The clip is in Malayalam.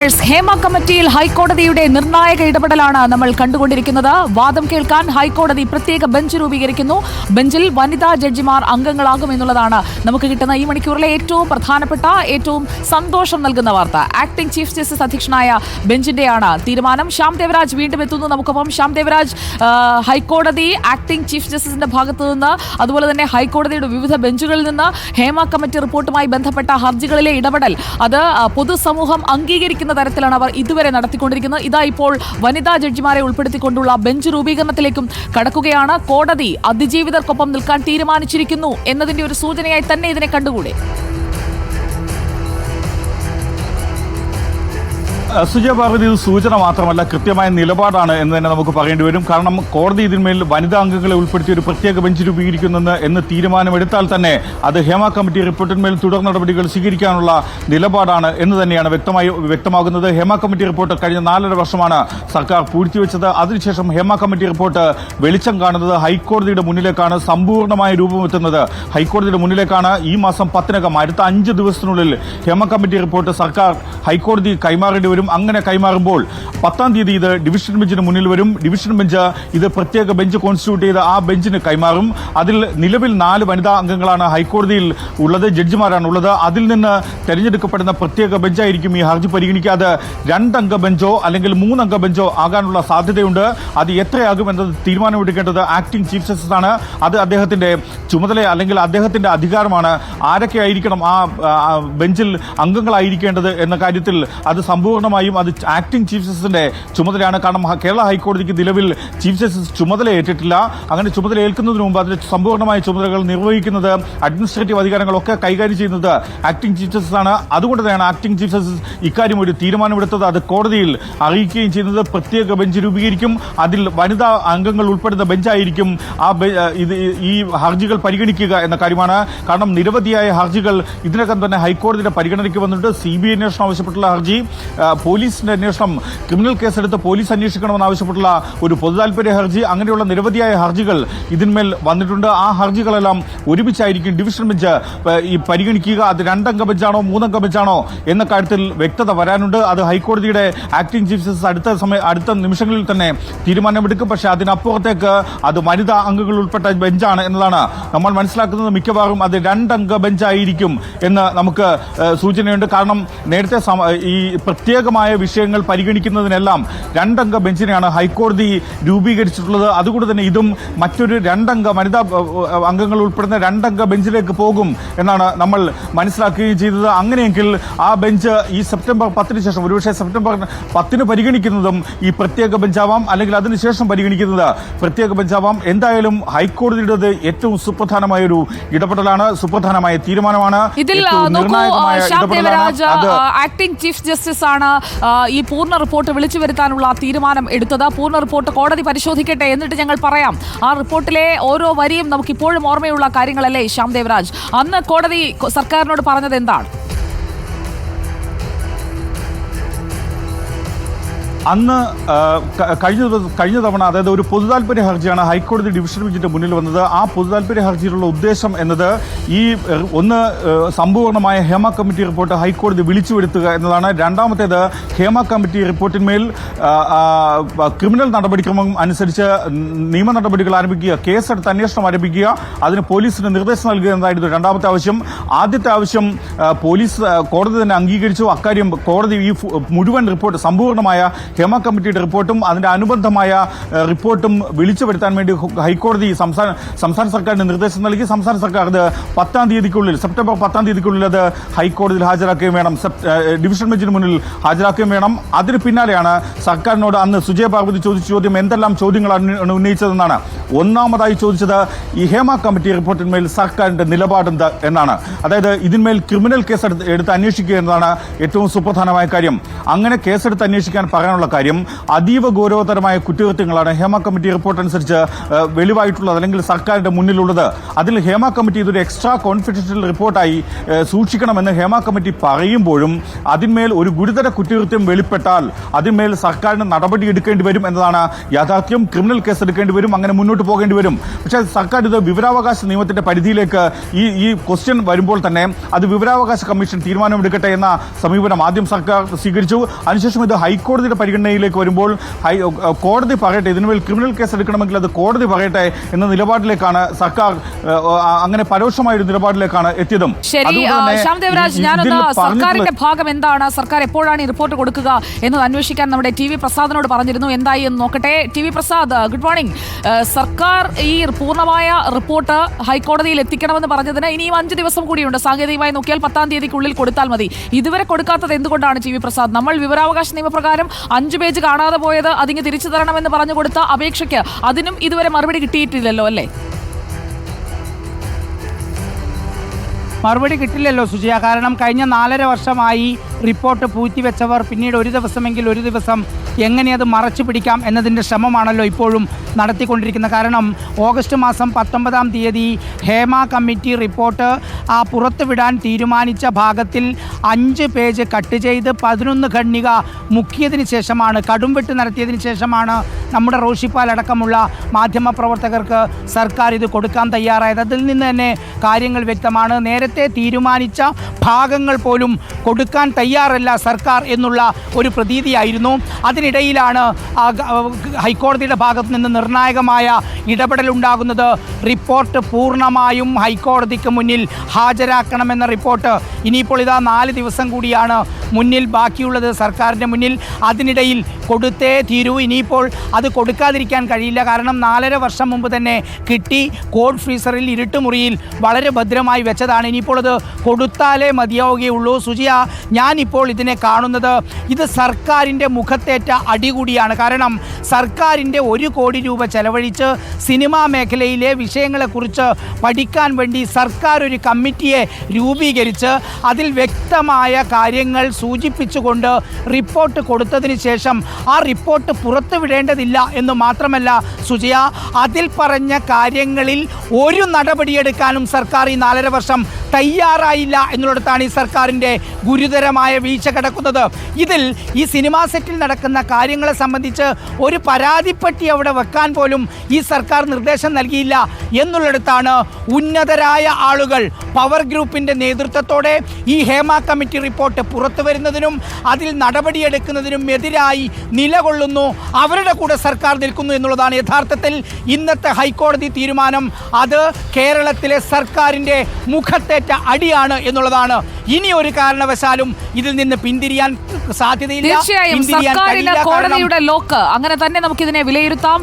ഹേമ കമ്മിറ്റിയിൽ ഹൈക്കോടതിയുടെ നിർണായക ഇടപെടലാണ് നമ്മൾ കണ്ടുകൊണ്ടിരിക്കുന്നത്. വാദം കേൾക്കാൻ ഹൈക്കോടതി പ്രത്യേക ബെഞ്ച് രൂപീകരിക്കുന്നു. ബെഞ്ചിൽ വനിതാ ജഡ്ജിമാർ അംഗങ്ങളാകും എന്നുള്ളതാണ് നമുക്ക് കിട്ടുന്ന ഈ മണിക്കൂറിലെ ഏറ്റവും പ്രധാനപ്പെട്ട ഏറ്റവും സന്തോഷം നൽകുന്ന വാർത്ത. ആക്ടിംഗ് ചീഫ് ജസ്റ്റിസ് അധ്യക്ഷനായ ബെഞ്ചിന്റെയാണ് തീരുമാനം. ശ്യാം ദേവരാജ് വീണ്ടും എത്തുന്നു. നമുക്കൊപ്പം ശ്യാം ദേവരാജ് ഹൈക്കോടതി ആക്ടിംഗ് ചീഫ് ജസ്റ്റിസിന്റെ ഭാഗത്തു നിന്ന് അതുപോലെ തന്നെ ഹൈക്കോടതിയുടെ വിവിധ ബെഞ്ചുകളിൽ നിന്ന് ഹേമ കമ്മിറ്റി റിപ്പോർട്ടുമായി ബന്ധപ്പെട്ട ഹർജികളിലെ ഇടപെടൽ. അത് പൊതുസമൂഹം അംഗീകരിക്കുന്ന തരത്തിലാണ് അവർ ഇതുവരെ നടത്തിക്കൊണ്ടിരിക്കുന്നത്. ഇതാ ഇപ്പോൾ വനിതാ ജഡ്ജിമാരെ ഉൾപ്പെടുത്തിക്കൊണ്ടുള്ള ബെഞ്ച് രൂപീകരണത്തിലേക്കും കടക്കുകയാണ്. കോടതി അതിജീവിതർക്കൊപ്പം നിൽക്കാൻ തീരുമാനിച്ചിരിക്കുന്നു എന്നതിന്റെ ഒരു സൂചനയായി തന്നെ ഇതിനെ കണ്ടുകൂടെ? സുജയ പാർവതി ഇത് സൂചന മാത്രമല്ല കൃത്യമായ നിലപാടാണ് എന്ന് തന്നെ നമുക്ക് പറയേണ്ടി വരും. കാരണം കോടതി ഇതിന്മേൽ വനിതാ അംഗങ്ങളെ ഉൾപ്പെടുത്തി ഒരു പ്രത്യേക ബെഞ്ച് രൂപീകരിക്കുന്നെന്ന് എന്ന് തീരുമാനമെടുത്താൽ തന്നെ അത് ഹേമ കമ്മിറ്റി റിപ്പോർട്ടിന്മേൽ തുടർ നടപടികൾ സ്വീകരിക്കാനുള്ള നിലപാടാണ് എന്ന് തന്നെയാണ് വ്യക്തമായി വ്യക്തമാകുന്നത്. ഹേമ കമ്മിറ്റി റിപ്പോർട്ട് കഴിഞ്ഞ നാലര വർഷമാണ് സർക്കാർ പൂഴ്ത്തിവെച്ചത്. അതിനുശേഷം ഹേമ കമ്മിറ്റി റിപ്പോർട്ട് വെളിച്ചം കാണുന്നത് ഹൈക്കോടതിയുടെ മുന്നിലേക്കാണ് സമ്പൂർണമായ രൂപമെത്തുന്നത്. ഹൈക്കോടതിയുടെ മുന്നിലേക്കാണ് ഈ മാസം പത്തിനകം അടുത്ത അഞ്ച് ദിവസത്തിനുള്ളിൽ ഹേമ കമ്മിറ്റി റിപ്പോർട്ട് സർക്കാർ ഹൈക്കോടതി കൈമാറേണ്ടി വരും. അങ്ങനെ കൈമാറുമ്പോൾ പത്താം തീയതി ഇത് ഡിവിഷൻ ബെഞ്ചിന് മുന്നിൽ വരും. ഡിവിഷൻ ബെഞ്ച് ഇത് പ്രത്യേക ബെഞ്ച് കോൺസ്റ്റിറ്റ്യൂട്ട് ചെയ്ത് ആ ബെഞ്ചിന് കൈമാറും. അതിൽ നിലവിൽ നാല് വനിതാ അംഗങ്ങളാണ് ഹൈക്കോടതിയിൽ ഉള്ളത് ജഡ്ജിമാരാണ് ഉള്ളത്. അതിൽ നിന്ന് തെരഞ്ഞെടുക്കപ്പെടുന്ന പ്രത്യേക ബെഞ്ചായിരിക്കും ഈ ഹർജി പരിഗണിക്കാതെ രണ്ടംഗ ബെഞ്ചോ അല്ലെങ്കിൽ മൂന്നംഗ ബെഞ്ചോ ആകാനുള്ള സാധ്യതയുണ്ട്. അത് എത്രയാകും എന്നത് തീരുമാനമെടുക്കേണ്ടത് ആക്ടിംഗ് ചീഫ് ജസ്റ്റിസ് ആണ്. അത് അദ്ദേഹത്തിന്റെ ചുമതല അല്ലെങ്കിൽ അദ്ദേഹത്തിന്റെ അധികാരമാണ്. ആരൊക്കെ ആയിരിക്കണം ആ ബെഞ്ചിൽ അംഗങ്ങളായിരിക്കേണ്ടത് എന്ന കാര്യത്തിൽ അത് സമ്പൂർണമായും അത് ആക്ടിംഗ് ചീഫ് ജസ്റ്റിസിന്റെ ചുമതലയാണ്. കാരണം കേരള ഹൈക്കോടതിക്ക് നിലവിൽ ചീഫ് ജസ്റ്റിസ് ചുമതല ഏറ്റിട്ടില്ല. അങ്ങനെ ചുമതല ഏൽക്കുന്നതിന് മുമ്പ് അതിന്റെ സമ്പൂർണമായ ചുമതലകൾ നിർവഹിക്കുന്നത് അഡ്മിനിസ്ട്രേറ്റീവ് അധികാരങ്ങളൊക്കെ കൈകാര്യം ചെയ്യുന്നത് ആക്ടിംഗ് ചീഫ് ജസ്റ്റിസ് ആണ്. അതുകൊണ്ട് തന്നെയാണ് ആക്ടിംഗ് ചീഫ് ജസ്റ്റിസ് ഇക്കാര്യം ഒരു തീരുമാനമെടുത്തത്. അത് കോടതിയിൽ അറിയിക്കുകയും ചെയ്യുന്നത് പ്രത്യേക ബെഞ്ച് രൂപീകരിക്കും. അതിൽ വനിതാ അംഗങ്ങൾ ഉൾപ്പെടുന്ന ബെഞ്ചായിരിക്കും ആ ഇത് ഈ ഹർജികൾ പരിഗണിക്കുക എന്ന കാര്യമാണ്. കാരണം നിരവധിയായ ഹർജികൾ ഇതിനകം തന്നെ ഹൈക്കോടതിയുടെ പരിഗണനയ്ക്ക് വന്നിട്ടുണ്ട്. സി ബി ഐ അന്വേഷണം ആവശ്യപ്പെട്ടുള്ള ഹർജി. പോലീസിന്റെ അന്വേഷണം ക്രിമിനൽ കേസെടുത്ത് പോലീസ് അന്വേഷിക്കണമെന്ന് ആവശ്യപ്പെട്ടുള്ള ഒരു പൊതുതാൽപര്യ ഹർജി അങ്ങനെയുള്ള നിരവധിയായ ഹർജികൾ ഇതിന്മേൽ വന്നിട്ടുണ്ട്. ആ ഹർജികളെല്ലാം ഒരുമിച്ചായിരിക്കും ഡിവിഷൻ ബെഞ്ച് ഈ പരിഗണിക്കുക. അത് രണ്ടംഗ ബെഞ്ചാണോ മൂന്നംഗ ബെഞ്ചാണോ എന്ന കാര്യത്തിൽ വ്യക്തത വരാനുണ്ട്. അത് ഹൈക്കോടതിയുടെ ആക്ടിംഗ് ചീഫ് ജസ്റ്റിസ് അടുത്ത സമയം അടുത്ത നിമിഷങ്ങളിൽ തന്നെ തീരുമാനമെടുക്കും. പക്ഷേ അതിനപ്പുറത്തേക്ക് അത് വനിതാ അംഗങ്ങൾ ഉൾപ്പെട്ട ബെഞ്ചാണ് എന്നതാണ് നമ്മൾ മനസ്സിലാക്കുന്നത്. മിക്കവാറും അത് രണ്ടംഗ ബെഞ്ചായിരിക്കും എന്ന് നമുക്ക് സൂചനയുണ്ട്. കാരണം നേരത്തെ ഈ ഈ പ്രത്യേകമായ വിഷയങ്ങൾ പരിഗണിക്കുന്നതിനെല്ലാം രണ്ടംഗ ബെഞ്ചിനെയാണ് ഹൈക്കോടതി രൂപീകരിച്ചിട്ടുള്ളത്. അതുകൊണ്ട് തന്നെ ഇതും മറ്റൊരു രണ്ടംഗ വനിതാ അംഗങ്ങൾ ഉൾപ്പെടുന്ന രണ്ടംഗ ബെഞ്ചിലേക്ക് പോകും എന്നാണ് നമ്മൾ മനസ്സിലാക്കുകയും ചെയ്തത്. അങ്ങനെയെങ്കിൽ ആ ബെഞ്ച് ഈ സെപ്റ്റംബർ പത്തിന് ശേഷം ഒരുപക്ഷെ സെപ്റ്റംബർ പത്തിന് പരിഗണിക്കുന്നതും ഈ പ്രത്യേക ബെഞ്ചാവാം. അല്ലെങ്കിൽ അതിനുശേഷം പരിഗണിക്കുന്നത് പ്രത്യേക ബെഞ്ചാവാം. എന്തായാലും ഹൈക്കോടതിയുടേത് ഏറ്റവും സുപ്രധാനമായ ഒരു ഇടപെടലാണ് സുപ്രധാനമായ തീരുമാനമാണ്. ഇതിൽ ആക്ടിംഗ് ചീഫ് ജസ്റ്റിസ് ആണ് ഈ പൂർണ റിപ്പോർട്ട് വിളിച്ചു വരുത്താനുള്ള തീരുമാനം എടുത്തത്. പൂർണ റിപ്പോർട്ട് കോടതി പരിശോധിക്കട്ടെ എന്നിട്ട് ഞങ്ങൾ പറയാം. ആ റിപ്പോർട്ടിലെ ഓരോ വരിയും നമുക്ക് ഇപ്പോഴും ഓർമ്മയുള്ള കാര്യങ്ങളല്ലേ ശ്യാം ദേവരാജ്? അന്ന് കോടതി സർക്കാരിനോട് പറഞ്ഞത് എന്താണ്? അന്ന് കഴിഞ്ഞ കഴിഞ്ഞ തവണ അതായത് ഒരു പൊതുതാൽപര്യ ഹർജിയാണ് ഹൈക്കോടതി ഡിവിഷൻ ബെഞ്ചിന്റെ മുന്നിൽ വന്നത്. ആ പൊതുതാൽപര്യ ഹർജിയിലുള്ള ഉദ്ദേശം എന്നത് ഈ ഒന്ന് സമ്പൂർണമായ ഹേമ കമ്മിറ്റി റിപ്പോർട്ട് ഹൈക്കോടതി വിളിച്ചു വരുത്തുക എന്നതാണ്. രണ്ടാമത്തേത് ഹേമ കമ്മിറ്റി റിപ്പോർട്ടിന്മേൽ ക്രിമിനൽ നടപടിക്രമം അനുസരിച്ച് നിയമ നടപടികൾ ആരംഭിക്കുക കേസെടുത്ത് അന്വേഷണം ആരംഭിക്കുക അതിന് പോലീസിന് നിർദ്ദേശം നൽകുക എന്നതായിരുന്നു രണ്ടാമത്തെ ആവശ്യം. ആദ്യത്തെ ആവശ്യം പോലീസ് കോടതി തന്നെ അംഗീകരിച്ചു. അക്കാര്യം കോടതി ഈ മുഴുവൻ റിപ്പോർട്ട് സമ്പൂർണമായ ഹേമ കമ്മിറ്റിയുടെ റിപ്പോർട്ടും അതിന്റെ അനുബന്ധമായ റിപ്പോർട്ടും വിളിച്ചു വരുത്താൻ വേണ്ടി ഹൈക്കോടതി സംസ്ഥാന സംസ്ഥാന സർക്കാരിന് നിർദ്ദേശം നൽകി. സംസ്ഥാന സർക്കാർ അത് പത്താം തീയതിക്കുള്ളിൽ സെപ്റ്റംബർ പത്താം തീയതിക്കുള്ളിൽ അത് ഹൈക്കോടതിയിൽ ഹാജരാക്കുകയും വേണം. ഡിവിഷൻ ബെഞ്ചിന് മുന്നിൽ ഹാജരാക്കുകയും വേണം. അതിന് പിന്നാലെയാണ് സർക്കാരിനോട് അന്ന് സുജയ പാർവതി ചോദിച്ച ചോദ്യം എന്തെല്ലാം ചോദ്യങ്ങളാണ് ഉന്നയിച്ചതെന്നാണ്. ഒന്നാമതായി ചോദിച്ചത് ഈ ഹേമ കമ്മിറ്റി റിപ്പോർട്ടിന്മേൽ സർക്കാരിന്റെ നിലപാടെന്ത് എന്നാണ്. അതായത് ഇതിന്മേൽ ക്രിമിനൽ കേസ് എടുത്ത് അന്വേഷിക്കുക എന്നതാണ് ഏറ്റവും സുപ്രധാനമായ കാര്യം. അങ്ങനെ കേസെടുത്ത് അന്വേഷിക്കാൻ പറയാനുള്ള പറയാനുള്ള കാര്യം അതീവ ഗൗരവതരമായ കുറ്റകൃത്യങ്ങളാണ് ഹേമ കമ്മിറ്റി റിപ്പോർട്ട് അനുസരിച്ച് വെളിവായിട്ടുള്ളത് അല്ലെങ്കിൽ സർക്കാരിന്റെ മുന്നിലുള്ളത്. അതിൽ ഹേമ കമ്മിറ്റി ഇതൊരു എക്സ്ട്രാ കോൺഫിഡൻഷ്യൽ റിപ്പോർട്ടായി സൂക്ഷിക്കണമെന്ന് ഹേമ കമ്മിറ്റി പറയുമ്പോഴും അതിന്മേൽ ഒരു ഗുരുതര കുറ്റകൃത്യം വെളിപ്പെട്ടാൽ അതിന്മേൽ സർക്കാരിന് നടപടി എടുക്കേണ്ടി വരും എന്നതാണ് യാഥാർത്ഥ്യം. ക്രിമിനൽ കേസ് എടുക്കേണ്ടി വരും അങ്ങനെ മുന്നോട്ട് പോകേണ്ടി വരും. പക്ഷേ സർക്കാർ ഇത് വിവരാവകാശ നിയമത്തിന്റെ പരിധിയിലേക്ക് ഈ ഈ ക്വസ്റ്റ്യൻ വരുമ്പോൾ തന്നെ അത് വിവരാവകാശ കമ്മീഷൻ തീരുമാനമെടുക്കട്ടെ എന്ന സമീപനം ആദ്യം സർക്കാർ സ്വീകരിച്ചു. അതിനുശേഷം ഇത് ഹൈക്കോടതിയുടെ പരിഗണനയിലേക്ക് വരുമ്പോൾ ഹൈ കോടതി പറയട്ടെ ഇതിനുമേൽ ക്രിമിനൽ കേസ് എടുക്കണമെങ്കിൽ അത് കോടതി പറയട്ടെ എന്ന നിലപാടിലേക്കാണ് സർക്കാർ അങ്ങനെ പരോക്ഷമായ ഒരു നിലപാടിലേക്കാണ് എത്തിയതും. ശരി ശ്യാം ദേവരാജ് ഞാനൊന്ന് സർക്കാരിന്റെ ഭാഗം എന്താണ്? സർക്കാർ എപ്പോഴാണ് ഈ റിപ്പോർട്ട് കൊടുക്കുക എന്നത് അന്വേഷിക്കാൻ നമ്മുടെ ടി വി പ്രസാദിനോട് പറഞ്ഞിരുന്നു. എന്തായി എന്ന് നോക്കട്ടെ. T V Prasad good morning. സർക്കാർ ഈ പൂർണമായ റിപ്പോർട്ട് ഹൈക്കോടതിയിൽ എത്തിക്കണമെന്ന് പറഞ്ഞതിന് ഇനിയും അഞ്ച് ദിവസം കൂടിയുണ്ട്. സാങ്കേതികമായി നോക്കിയാൽ പത്താം തീയതിക്കുള്ളിൽ കൊടുത്താൽ മതി. ഇതുവരെ കൊടുക്കാത്തത് എന്തുകൊണ്ടാണ് ടി വി പ്രസാദ്? നമ്മൾ വിവരാവകാശ നിയമപ്രകാരം അഞ്ചു പേജ് കാണാതെ പോയത് അതിങ്ങ് തിരിച്ചു തരണമെന്ന് പറഞ്ഞു കൊടുത്ത അപേക്ഷയ്ക്ക് അതിനും ഇതുവരെ മറുപടി കിട്ടിയിട്ടില്ലല്ലോ അല്ലേ? മറുപടി കിട്ടില്ലല്ലോ സുജയ. കാരണം കഴിഞ്ഞ നാലര വർഷമായി റിപ്പോർട്ട് പൂഴ്ത്തിവെച്ചവർ പിന്നീട് ഒരു ദിവസമെങ്കിൽ ഒരു ദിവസം എങ്ങനെ അത് മറച്ചു പിടിക്കാം എന്നതിന്റെ ശ്രമമാണല്ലോ ഇപ്പോഴും നടത്തിക്കൊണ്ടിരിക്കുന്നത് കാരണം ഓഗസ്റ്റ് മാസം പത്തൊമ്പതാം തീയതി ഹേമ കമ്മിറ്റി റിപ്പോർട്ട് ആ പുറത്തുവിടാൻ തീരുമാനിച്ച ഭാഗത്തിൽ അഞ്ച് പേജ് കട്ട് ചെയ്ത് പതിനൊന്ന് ഖണ്ണിക മുക്കിയതിന് ശേഷമാണ് കടുംവെട്ട് നടത്തിയതിന് ശേഷമാണ് നമ്മുടെ റോഷിപ്പാൽ അടക്കമുള്ള മാധ്യമപ്രവർത്തകർക്ക് സർക്കാർ ഇത് കൊടുക്കാൻ തയ്യാറായത്. അതിൽ നിന്ന് തന്നെ കാര്യങ്ങൾ വ്യക്തമാണ്. നേരത്തെ തീരുമാനിച്ച ഭാഗങ്ങൾ പോലും കൊടുക്കാൻ തയ്യാറല്ല സർക്കാർ എന്നുള്ള ഒരു പ്രതീതിയായിരുന്നു. അതിനിടയിലാണ് ഹൈക്കോടതിയുടെ ഭാഗത്ത് നിന്ന് നിർണായകമായ ഇടപെടലുണ്ടാകുന്നത്. റിപ്പോർട്ട് പൂർണമായും ഹൈക്കോടതിക്ക് മുന്നിൽ ഹാജരാക്കണമെന്ന റിപ്പോർട്ട് ഇനിയിപ്പോൾ ഇതാ നാല് ദിവസം കൂടിയാണ് മുന്നിൽ ബാക്കിയുള്ളത് സർക്കാരിന്റെ മുന്നിൽ. അതിനിടയിൽ കൊടുത്തേ തീരൂ. ഇനിയിപ്പോൾ അത് കൊടുക്കാതിരിക്കാൻ കഴിയില്ല. കാരണം നാലര വർഷം മുമ്പ് തന്നെ കിട്ടി. കോഡ് ഫ്രീസറിൽ ഇരുട്ടുമുറിയിൽ വളരെ ഭദ്രമായി വെച്ചതാണ്. ഇനിയിപ്പോൾ അത് കൊടുത്താലേ മതിയാവുകയുള്ളൂ. സുജിയ ഞാനിപ്പോൾ ഇതിനെ കാണുന്നത് ഇത് സർക്കാരിന്റെ മുഖത്തേറ്റ അടികൂടിയാണ്. കാരണം സർക്കാരിന്റെ ഒരു കോടി രൂപ ചെലവഴിച്ച് സിനിമാ മേഖലയിലെ വിഷയങ്ങളെക്കുറിച്ച് പഠിക്കാൻ വേണ്ടി സർക്കാർ ഒരു കമ്മിറ്റിയെ രൂപീകരിച്ച് അതിൽ വ്യക്തമായ കാര്യങ്ങൾ സൂചിപ്പിച്ചുകൊണ്ട് റിപ്പോർട്ട് കൊടുത്തതിന് ശേഷം ആ റിപ്പോർട്ട് പുറത്തുവിടേണ്ടതില്ല എന്ന് മാത്രമല്ല സുജയ അതിൽ പറഞ്ഞ കാര്യങ്ങളിൽ ഒരു നടപടിയെടുക്കാനും സർക്കാർ ഈ നാലര വർഷം തയ്യാറായില്ല എന്നുള്ളിടത്താണ് ഈ സർക്കാരിന്റെ ഗുരുതരമായ വീഴ്ച കിടക്കുന്നത്. ഇതിൽ ഈ സിനിമാ സെറ്റിൽ നടക്കുന്ന കാര്യങ്ങളെ സംബന്ധിച്ച് ഒരു പരാതിപ്പെട്ടി അവിടെ വെക്കാൻ പോലും ഈ സർക്കാർ നിർദ്ദേശം നൽകിയില്ല എന്നുള്ളിടത്താണ് ഉന്നതരായ ആളുകൾ പവർ ഗ്രൂപ്പിന്റെ നേതൃത്വത്തോടെ ഈ ഹേമ കമ്മിറ്റി റിപ്പോർട്ട് പുറത്തു വരുന്നതിനും അതിൽ നടപടിയെടുക്കുന്നതിനും എതിരായി നിലകൊള്ളുന്നു. അവരുടെ കൂടെ സർക്കാർ നിൽക്കുന്നു എന്നുള്ളതാണ് യഥാർത്ഥത്തിൽ ഇന്നത്തെ ഹൈക്കോടതി തീരുമാനം. അത് കേരളത്തിലെ സർക്കാരിന്റെ മുഖത്തേറ്റ അടിയാണ് എന്നുള്ളതാണ്. ഇനി ഒരു കാരണവശാലും ഇതിൽ നിന്ന് പിന്തിരിയാൻ സാധ്യതയില്ല. തീർച്ചയായും കോടതിയുടെ ലോക്ക്. അങ്ങനെ തന്നെ നമുക്ക് ഇതിനെ വിലയിരുത്താം.